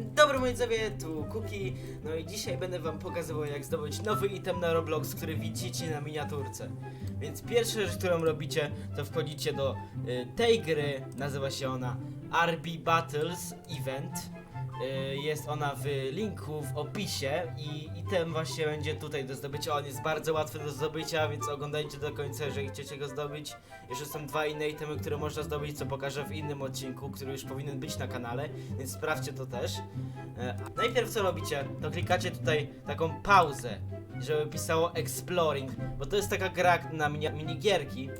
Dobry moi widzowie, tu Kuki. No i dzisiaj będę wam pokazywał jak zdobyć nowy item na Roblox, który widzicie na miniaturce. Więc pierwsza rzecz, którą robicie, to wchodzicie do y, tej gry, nazywa się ona RB Battles Event. Y, jest ona w linku w opisie i item właśnie będzie tutaj do zdobycia. On jest bardzo łatwy do zdobycia, więc oglądajcie do końca, jeżeli chcecie go zdobyć. Jeszcze są dwa inne itemy, które można zdobyć, co pokażę w innym odcinku, który już powinien być na kanale, więc sprawdźcie to też. E, najpierw co robicie, to klikacie tutaj taką pauzę, żeby pisało Exploring, bo to jest taka gra na mini minigierki,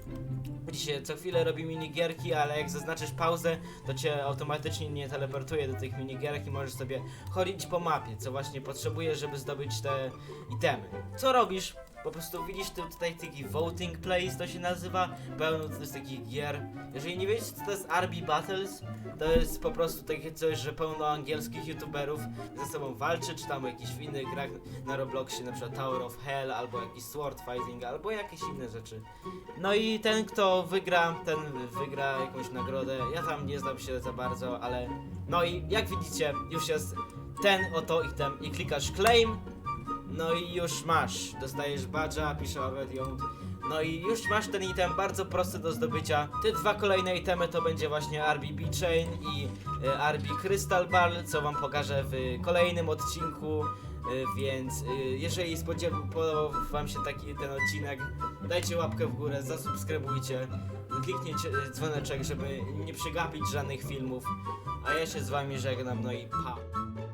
gdzie się co chwilę robi minigierki, ale jak zaznaczysz pauzę, to cię automatycznie nie teleportuje do tych minigierek i możesz sobie chodzić po mapie, co właśnie potrzebujesz, żeby zdobyć te itemy. Co robisz? Po prostu widzisz tu, tutaj taki voting place, to się nazywa, pełno to jest takich gier. Jeżeli nie wiecie, co to jest RB Battles, to jest po prostu takie coś, że pełno angielskich youtuberów ze sobą walczy, czy tam o jakichś innych grach na Robloxie, na przykład Tower of Hell, albo jakiś Sword Fighting, albo jakieś inne rzeczy. No i ten, kto wygra, ten wygra jakąś nagrodę. Ja tam nie znam się za bardzo, ale. No i jak widzicie, już jest ten oto item i klikasz claim. No i już masz. Dostajesz badża, pisze ją. No i już masz ten item, bardzo prosty do zdobycia. Te dwa kolejne itemy to będzie właśnie RBB Chain i e, RB Crystal Ball, co wam pokażę w kolejnym odcinku. E, Więc e, jeżeli podobał wam się taki ten odcinek, dajcie łapkę w górę, zasubskrybujcie, kliknijcie dzwoneczek, żeby nie przegapić żadnych filmów. A ja się z wami żegnam, no i pa!